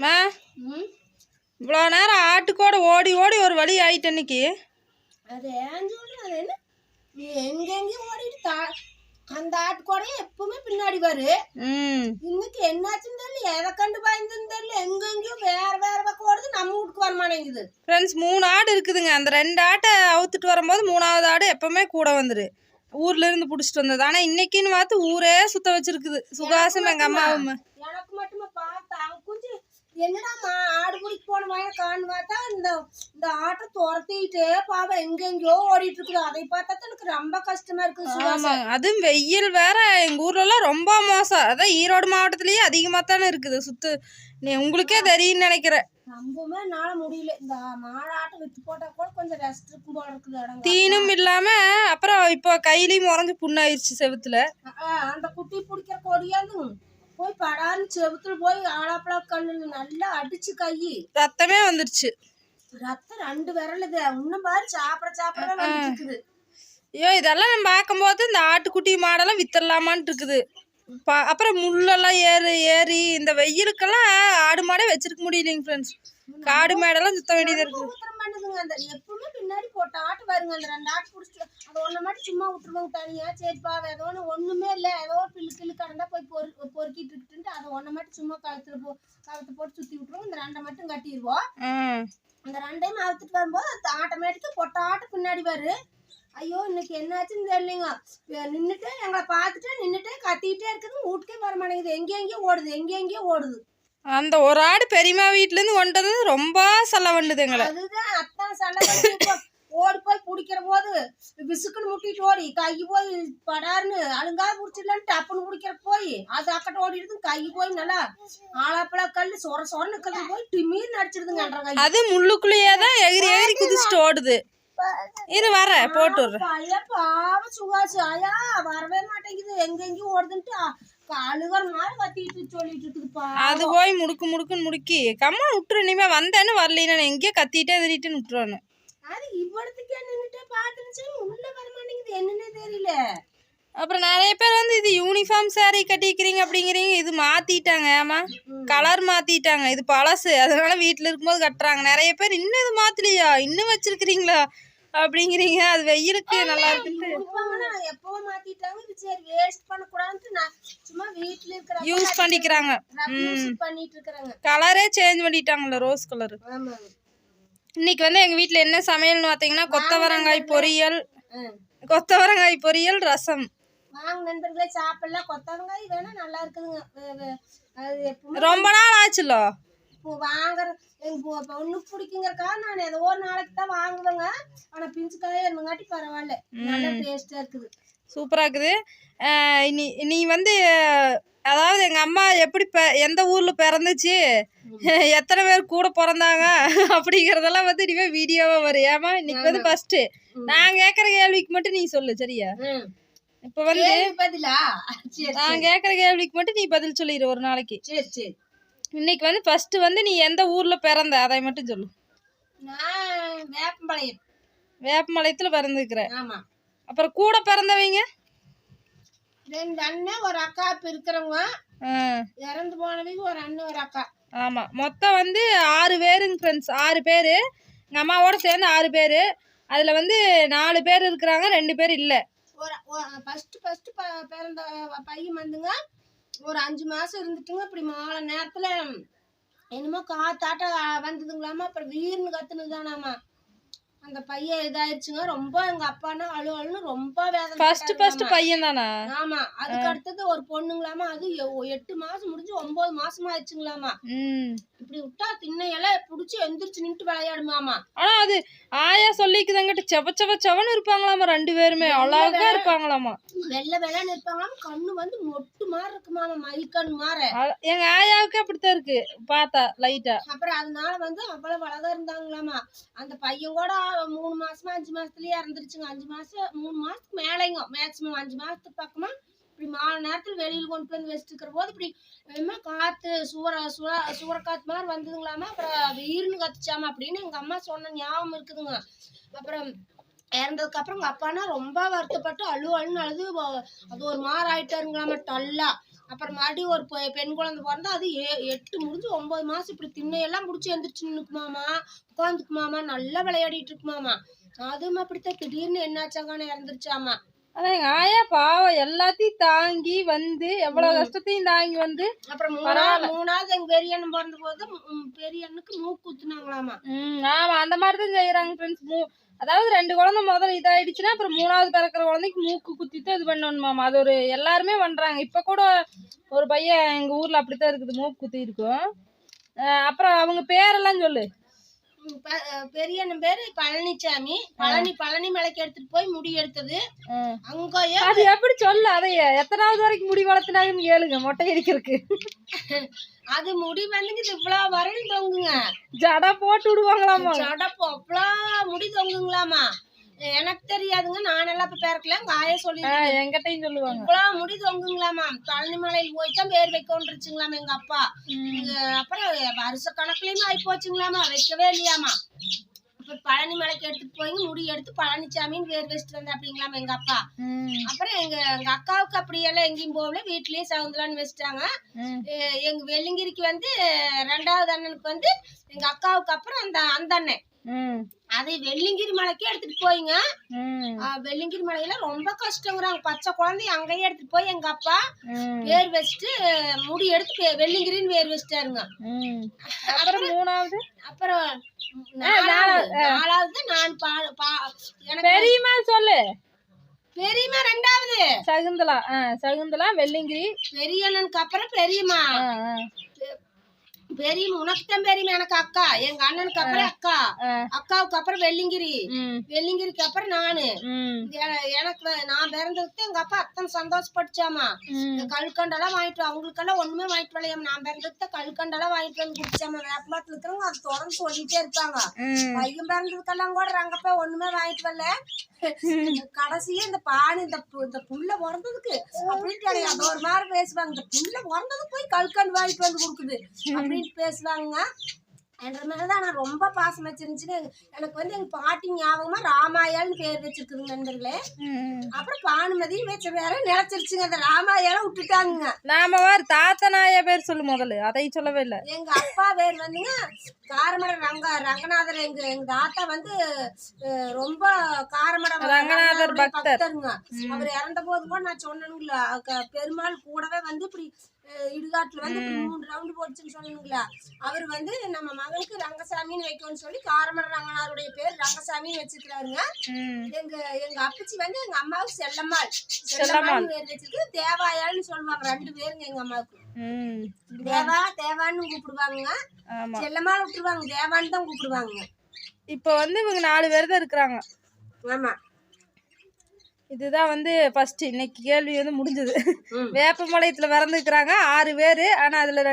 மா இவ்வளோ நேரம் ஆட்டுக்கோட ஓடி ஓடி ஒரு வழி ஆயிட்டு இன்னைக்கு. அது ஏன் சொல்றேன் அது என்ன? நீ எங்கெங்கேயும் ஓடிட்டு தா அந்த ஆட்டுக்கூடையும் எப்பவுமே பின்னாடி வரு. ம். இன்னைக்கு என்னாச்சுன்னு தெரியல எதை கண்டு பயந்துன்னு தெரியல எங்கெங்கேயும் வேற வேற பக்கம் ஓடுது நம்ம வீட்டுக்கு வர மாட்டேங்குது. ஃப்ரெண்ட்ஸ் மூணு ஆடு இருக்குதுங்க. அந்த ரெண்டு ஆட்டை அவுத்துட்டு வரும்போது மூணாவது ஆடு எப்பவுமே கூட வந்துரு. ஊர்ல இருந்து பிடிச்சிட்டு வந்தது. ஆனால் இன்னைக்குன்னு பார்த்து ஊரே சுத்த வச்சிருக்குது. சுகாசம் எங்கள் அம்மாவும். குஞ்சு என்னடாம்மா ஆடு பிடிக்க போன மாதிரி காணு பார்த்தா இந்த இந்த ஆட்டை துரத்திட்டு பாவம் எங்கெங்கயோ ஓடிட்டு இருக்குது அதை பார்த்தா எனக்கு ரொம்ப கஷ்டமா இருக்குது ஆமாங்க அதுவும் வெயில் வேற. எங்கள் ஊர்லலாம் ரொம்ப மோசம். அதான் ஈரோடு மாவட்டத்திலேயே அதிகமாக தானே இருக்குது சுத்து. நீ உங்களுக்கே தெரியும்னு நினைக்கிறேன். ரொம்பவுமே என்னால முடியல. இந்த மாடாட்டம் வித்து போட்டா கூட கொஞ்சம் ரெஸ்ட் இருக்கும் போல இருக்குது தீனும் இல்லாமல் அப்புறம் இப்போ கையிலையும் உறைஞ்சு புண்ணாயிருச்சு செவுத்துல. அந்த குட்டி பிடிக்கிற கொடியாந்து போய் படான்னு செவுத்துல போய் ஆளாப்பழா கல்லுல நல்லா அடிச்சு கை ரத்தமே வந்துருச்சு. ரத்தம் ரெண்டு விரல் இது. இன்னும் பாரு சாப்பிட சாப்பிட வந்துட்டு இருக்குது ஐயோ இதெல்லாம் நம்ம பார்க்கும்போது இந்த ஆட்டுக்குட்டி மாடெல்லாம் வித்துடலாமான்ட்டு இருக்குது. அப்புறம் முள்ளெல்லாம் ஏறு ஏறி இந்த வெயிலுக்கெல்லாம் ஆடு மாடே வச்சிருக்க முடியலைங்க ஃப்ரெண்ட்ஸ் காடு மேடெல்லாம் சுத்த வேண்டியது இருக்குது பண்ணுதுங்க அந்த எப்பவுமே பின்னாடி போட்ட ஆட்டு வருங்க அந்த ரெண்டு ஆட்டு பிடிச்சிட்டு அது ஒண்ணு மட்டும் சும்மா விட்டுருவாங்க தனியா சரிப்பா ஏதோ ஒன்று ஒண்ணுமே இல்லை. ஏதோ ஒரு பில்லு கில்லு கடந்தா போய் பொறு பொறுக்கிட்டு இருக்குன்ட்டு அதை ஒன்றை மட்டும் சும்மா கழுத்துல போ கழுத்து போட்டு சுத்தி விட்டுருவோம். இந்த ரெண்டை மட்டும் கட்டிடுவோம் அந்த ரெண்டையும் அவுத்துட்டு வரும்போது அது ஆட்டோமேட்டிக்காக பொட்ட ஆட்டு பின்னாடி வரு. ஐயோ இன்னைக்கு என்னாச்சுன்னு தெரியலைங்க. நின்றுட்டு எங்களை பார்த்துட்டு நின்றுட்டே கத்திக்கிட்டே இருக்குது. வீட்டுக்கே வர மாட்டேங்குது. எங்கே எங்கேயோ ஓடுது எங்கே எங்கேயோ ஓடுது. அந்த ஒரு ஆடு பெரியம்மா வீட்டிலேருந்து கொண்டு வந்தது ரொம்ப செல்ல வண்டுது எங்களை. அதுதான் ஓடி போய் பிடிக்கிற போது விசுக்குன்னு முட்டிட்டு ஓடி கை போய் படாருன்னு அழுங்கா பிடிச்சிடலான்னு டப்புன்னு பிடிக்கிற போய் அது அக்கட்ட ஓடிடுது கை போய் நல்லா ஆளாப்பழா கல் சொர சொரன்னு நிக்கிறது போய் டிமீர் நடிச்சிடுதுங்க அது முள்ளுக்குள்ளேயே தான் எகிரி எகிரி குதிச்சுட்டு ஓடுது. இது வர போட்டு பாவம் சுகாசு. ஐயா வரவே மாட்டேங்குது. ஓடுதுன்ட்டு. மாதிரி கத்திட்டு சொல்லிட்டு இருக்குதுப்பா அது போய் முடுக்கு முடுக்குன்னு முடுக்கி. கம்மன் விட்டுரு. இனிமே வந்தேன்னு வரலைன்னு நான் எங்கேயோ கத்திட்டே திரிட்டுன்னு விட்டுருவானு. அது இவ்வளத்துக்கே நின்றுட்டு பார்த்துருச்சு உள்ள வர மாட்டேங்குது. என்னன்னே தெரியல. அப்புறம் நிறைய பேர் வந்து இது யூனிஃபார்ம் saree கட்டிக்கிறீங்க அப்படிங்கிறீங்க. இது மாத்திட்டாங்க. ஏமா கலர் மாத்திட்டாங்க. இது பழசு. அதனால வீட்டில் இருக்கும்போது கட்டுறாங்க. நிறைய பேர் இன்னும் இது மாத்தலையா? இன்னும் வச்சிருக்கிறீங்களா? அப்படிங்கிறீங்க. அது வெயிலுக்கு நல்லா யூனிஃபார்ம்னா எப்பவும் மாத்திட்டாங்க. இது சரி வேஸ்ட் பண்ணக்கூடாதுன்ட்டு நான் சும்மா வீட்டுல இருக்கிற யூஸ் பண்ணிக்கிறாங்க. பண்ணிட்டு இருக்கிறாங்க கலரே சேஞ்ச் பண்ணிட்டாங்கல்ல ரோஸ் கலர் இன்னைக்கு வந்து எங்கள் வீட்டில் என்ன சமையல்னு பார்த்தீங்கன்னா கொத்தவரங்காய் பொரியல். கொத்தவரங்காய் பொரியல் ரசம். வாங்க நண்பர்களே சாப்பிடலாம். கொத்தவங்காய் வேணா நல்லா இருக்குதுங்க. ரொம்ப நாள் ஆச்சுல்லோ இப்போ வாங்குற எங்க பொ- பொண்ணுக்கு பிடிக்குங்கிறக்கா நான் ஏதோ ஒரு நாளைக்கு தான் வாங்குவேங்க. ஆனா பிஞ்சு காயே இருந்தங்காட்டி பரவாயில்ல. நல்லா டேஸ்டா இருக்குது. சூப்பராக இருக்குது. நீ நீ வந்து அதாவது எங்கள் அம்மா எப்படி பெ எந்த ஊரில் பிறந்துச்சு? எத்தனை பேர் கூட பிறந்தாங்க? அப்படிங்கிறதெல்லாம் வந்து இனிமேல் வீடியோவாக வரும். ஏமா இன்னைக்கு வந்து ஃபஸ்ட்டு நான் கேட்குற கேள்விக்கு மட்டும் நீ சொல்லு சரியா. இப்போ வந்து நான் கேட்குற கேள்விக்கு மட்டும் நீ பதில் சொல்லிடு ஒரு நாளைக்கு. சரி சரி. இன்னைக்கு வந்து ஃபஸ்ட்டு வந்து நீ எந்த ஊரில் பிறந்த? அதை மட்டும் சொல்லு. நான் வேப்பம்பாளையம். வேப்பமலையத்தில் பிறந்துக்கிற ஆமா. அப்புறம் கூட பிறந்தவங்க? ரெண்டு அண்ணன் ஒரு அக்கா இப்ப இருக்கிறவங்க. இறந்து போனவங்க ஒரு அண்ணன் ஒரு அக்கா. ஆமாம் மொத்தம் வந்து ஆறு பேருங்க ஃப்ரெண்ட்ஸ் ஆறு பேர். எங்கள் அம்மாவோட சேர்ந்து ஆறு பேர். அதில் வந்து நாலு பேர் இருக்கிறாங்க ரெண்டு பேர் இல்லை. ஒரு ஃபர்ஸ்ட் ஃபர்ஸ்ட் பிறந்த பையன் வந்துங்க. ஒரு அஞ்சு மாசம் இருந்துட்டுங்க இப்படி மாலை நேரத்துல என்னமோ காத்தாட்ட வந்ததுங்களாமா அப்புறம் வீர்னு கத்துனதுதானாமா. அந்த பையன் இதாயிருச்சுங்க. ரொம்ப எங்க அப்பானா அழு அழுன்னு ரொம்ப வேதனை ஃபர்ஸ்ட் ஃபர்ஸ்ட் பையன் தானா ஆமா. அதுக்கு அடுத்தது ஒரு பொண்ணுங்களாமா அது எட்டு மாசம் முடிஞ்சு ஒன்பது மாசமா ஆயிடுச்சுங்களாமா. ம். இப்படி விட்டா திண்ணையெல்லாம் புடிச்சு எந்திரிச்சு நின்று விளையாடுமாமா. ஆனால் அது ஆயா சொல்லிக்குதாங்கிட்ட செவ செவ செவன்னு இருப்பாங்களாமா ரெண்டு பேருமே. அழகா இருப்பாங்களாமா. வெள்ளை வெள்ளைன்னு இருப்பாங்களாம். கண்ணு வந்து மொட்டு மாதிரி இருக்குமாமா மயில்கண்ணு மாற. அ- எங்க ஆயாவுக்கு அப்படித்தான் இருக்கு. பார்த்தா லைட்டா அப்புறம் அதனால வந்து அவ்வளவு அழகா இருந்தாங்களாமா. அந்த பையன் கூட மூணு மாசமா அஞ்சு மாசத்துலயே இறந்துருச்சுங்க. அஞ்சு மாசம் மூணு மாசத்துக்கு மேலேங்க. மேக்சிமம் அஞ்சு மாசத்துக்கு பக்கமா இப்படி மாலை நேரத்துல வெளியில கொண்டு வந்து வச்சுட்டு இருக்கிற போது இப்படி என்னமோ காத்து சூற சூற சூறக்காத்து மாதிரி வந்ததுங்களாமா அப்புறம் ஈர்னு கத்துச்சாமா அப்படின்னு எங்க அம்மா சொன்ன ஞாபகம் இருக்குதுங்க. அப்புறம் இறந்ததுக்கு அப்புறம் எங்க அப்பானா ரொம்ப வருத்தப்பட்டு அழு அழுன்னு அழுது அது ஒரு மாறாயிட்டாருங்களாமா ஆயிட்டாருங்களாமா டல்லா. அப்புறம் மறுபடியும் ஒரு பெண் குழந்தை பிறந்தா அது ஏ- எட்டு முடிஞ்சு ஒன்பது மாசம் இப்படி திண்ணையெல்லாம் முடிச்சு எந்திரிச்சு நின்னுக்குமாமா உட்காந்துக்குமாமா நல்லா விளையாடிட்டு இருக்குமாமா அதுவும் அப்படித்தான். திடீர்னு என்னாச்சாங்கன்னு இறந்துருச்சாமா. அதான் எங்க ஆயா பாவம் எல்லாத்தையும் தாங்கி வந்து எவ்வளவு கஷ்டத்தையும் தாங்கி வந்து அப்புறம் மூணாவது எங்க பெரிய அண்ணன் பிறந்த போது பெரிய அண்ணனுக்கு மூக்கு குத்துனாங்களாமா. ம் ஆமா அந்த மாதிரி தான் செய்யறாங்க ஃப்ரெண்ட்ஸ் மூ அதாவது ரெண்டு குழந்தை முதல்ல இதாயிடுச்சுன்னா அப்புறம் மூணாவது பிறக்கிற குழந்தைக்கு மூக்கு குத்திட்டு இது பண்ணணுமாமா. அது ஒரு எல்லாருமே பண்றாங்க. இப்ப கூட ஒரு பையன் எங்க ஊர்ல அப்படித்தான் இருக்குது மூக்கு குத்தி இருக்கும். அப்புறம் அவங்க பேரெல்லாம் சொல்லு. ம், ப- அஹ் பெரிய அண்ணன் பேரு பழனிசாமி பழனி பழனி மலைக்கு எடுத்துட்டு போய் முடி எடுத்தது. அங்கேயே அது எப்படி சொல்லு அதைய எத்தனாவது வரைக்கும் முடி வளர்த்துனாங்கன்னு கேளுங்க மொட்டை அடிக்கிறதுக்கு. அது முடி வந்துங்க இவ்வளவு வரையும் தொங்குங்க. ஜடா போட்டு விடுவாங்களாமா சடப்பு அவ்வளோ முடி தொங்குங்களாமா எனக்கு தெரியாதுங்க. நானெல்லாம் இப்ப பேரக்கல எங்க ஆயா சொல்லி ஆஹ் என்கிட்டயும் சொல்லுவாங்க. இவ்வளவு முடி தொங்குங்களாமா பழனி மலையில் போய் தான் பேர் வைக்கொண்டிருச்சுங்களாமா எங்க அப்பா? அப்புறம் வருஷ கணக்குலயுமே ஆகி போச்சுங்களாமா வைக்கவே இல்லையாமா இப்ப பழனி மலைக்கு எடுத்துட்டு போய் முடி எடுத்து பழனிசாமின்னு பேர் வச்சுட்டு வந்தேன் அப்படிங்களாமா எங்க அப்பா? அப்புறம் எங்க எங்க அக்காவுக்கு அப்படியெல்லாம் எங்கேயும் போகல. வீட்லயே சவுந்தலான்னு வச்சுட்டாங்க. எங்க வெள்ளிங்கிரிக்கு வந்து ரெண்டாவது அண்ணனுக்கு வந்து எங்க அக்காவுக்கு அப்புறம் அந்த அந்த அண்ணன். அது வெள்ளிங்கிரி மலைக்கு எடுத்துட்டு போயிங்க. வெள்ளிங்கிரி மலையில ரொம்ப கஷ்டங்கிறாங்க பச்சை குழந்தை அங்கேயே எடுத்துட்டு போய் எங்க அப்பா வேர் வச்சுட்டு முடி எடுத்து வெள்ளிங்கிரின்னு வேர் வச்சுட்டாருங்க. அப்புறம் மூணாவது? அப்புறம் நாலாவது. நான் பா பா- எனக்கு பெரியம்மா சொல்லு. பெரியம்மா ரெண்டாவது. சகுந்தலா சகுந்தலா வெள்ளிங்கிரி. பெரிய அண்ணனுக்கு அப்புறம் பெரியம்மா. ஆ, ஆ, பெரியம்மா உனக்கு தான் பெரியம்மா எனக்கு அக்கா. எங்க அண்ணனுக்கு அப்புறம் அக்கா. அக்காவுக்கு அப்புறம் வெள்ளிங்கிரி. வெள்ளிங்கிரிக்கு அப்புறம் நானு. எனக்கு நான் பிறந்ததுக்கு எங்க அப்பா அத்தனை சந்தோஷப்பட்டுச்சாமா. கல்கண்டெல்லாம் வாங்கிட்டு அவங்களுக்கெல்லாம் ஒண்ணுமே வாங்கிட்டு வரலையாம. நான் பிறந்ததுக்கு கல்கண்டெல்லாம் வாங்கிட்டு வந்து குடிச்சாம. வேப்பமாத்துல இருக்கிறவங்க அது தொடர்ந்து சொல்லிட்டே இருப்பாங்க. பையன் பிறந்ததுக்கெல்லாம் கூட ரங்கப்பா ஒண்ணுமே வாங்கிட்டு வரல. கடைசியா இந்த பானு இந்த இந்த புள்ள பிறந்ததுக்கு அப்படின்னு கிடையாது ஒரு மாதிரி பேசுவாங்க. இந்த புள்ள பிறந்ததுக்கு போய் கல்கண்டு வாங்கிட்டு வந்து கொடுக்குது. அப்படின்னு பேசுவாங்க. என்ற மேலதான் நான் ரொம்ப பாசம் வச்சிருந்துச்சுன்னு எனக்கு வந்து எங்க பாட்டி ஞாபகமா ராமாயான்னு பேர் வச்சிருக்குது நண்பர்களே. அப்புறம் பானுமதின்னு வச்ச பேர நிலைச்சிருச்சுங்க அந்த ராமாயணம் விட்டுட்டாங்க நாம வேறு தாத்தா நாயா பேர் சொல்லு முதல்ல. அதை சொல்லவே இல்லை. எங்க அப்பா பேர் வந்துங்க காரமட ரங்க ரங்கநாதர். எங்க எங்க தாத்தா வந்து ரொம்ப காரமட ரங்கநாதர் பக்தர். பக்தருங்க. அவர் இறந்த போது கூட நான் சொன்னேனுங்களா க- பெருமாள் கூடவே வந்து இப்படி இடுகாட்டுல வந்து மூணு ரவுண்டு போச்சுன்னு சொன்னீங்களா அவர் வந்து நம்ம மகனுக்கு ரங்கசாமின்னு வைக்கணும்னு சொல்லி காரமட ரங்கநாதருடைய பேர் ரங்கசாமின்னு வச்சிருக்கிறாருங்க. ம், எங்க எங்க அப்பச்சி வந்து எங்க அம்மாவுக்கு செல்லம்மாள். செல்லம்மாள். பேர் வச்சிருக்கு. தேவாயாள்னு சொல்லுவாங்க ரெண்டு பேருங்க எங்க அம்மாவுக்கு. தேவா தேவான்னு கூப்பிடுவாங்க செல்லம்மாள் விட்டுருவாங்க தேவான்னு தான் கூப்பிடுவாங்க. இப்போ வந்து இவங்க நாலு பேர் தான் இருக்கிறாங்க. ஆமா. இதுதான் வந்து ஃபர்ஸ்ட் இன்னைக்கு கேள்வி வந்து முடிஞ்சது. வேப்பமலையத்துல பிறந்துக்கிறாங்க ஆறு பேர் ஆனா அதுல ரெண்டு